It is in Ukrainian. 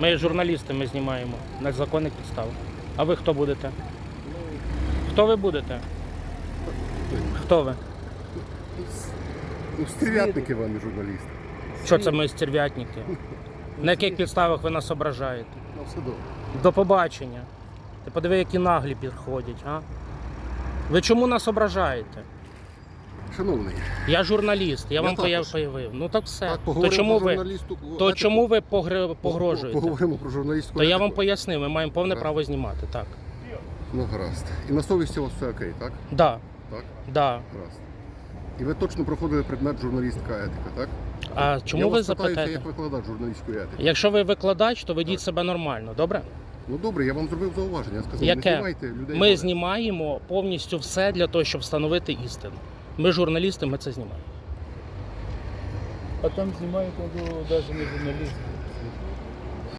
Ми журналісти, ми знімаємо на законних підставах. А ви хто будете? Хто ви будете? Хто ви? Ну, стерв'ятники вам і журналісти. Що це ми стерв'ятники? На яких підставах ви нас ображаєте? Ну, все добре. До побачення. Ти подиви, які наглі підходять, а? Ви чому нас ображаєте? Шановний, Я журналіст, я, Я вам також. появив. Ну так все. так, то чому ви, журналісту. то чому ви погре- Пог- погрожуєте? Поговоримо про журналістську То я вам пояснив, ми маємо повне Да. право знімати. Так. Ну, гаразд. І на совісті у вас все окей, так? Да, Так? да. Гаразд. І ви точно проходили предмет журналістська етика, так? А чому я ви запитаєте? як викладач журналістської етики. Якщо ви викладач, то ведіть Так. себе нормально, добре? Ну добре, я вам зробив зауваження. Я сказав, не знімайте людей. Ми знімаємо повністю все для того, щоб встановити істину. Ми журналісти, ми це знімаємо. А там знімають, навіть не журналісти.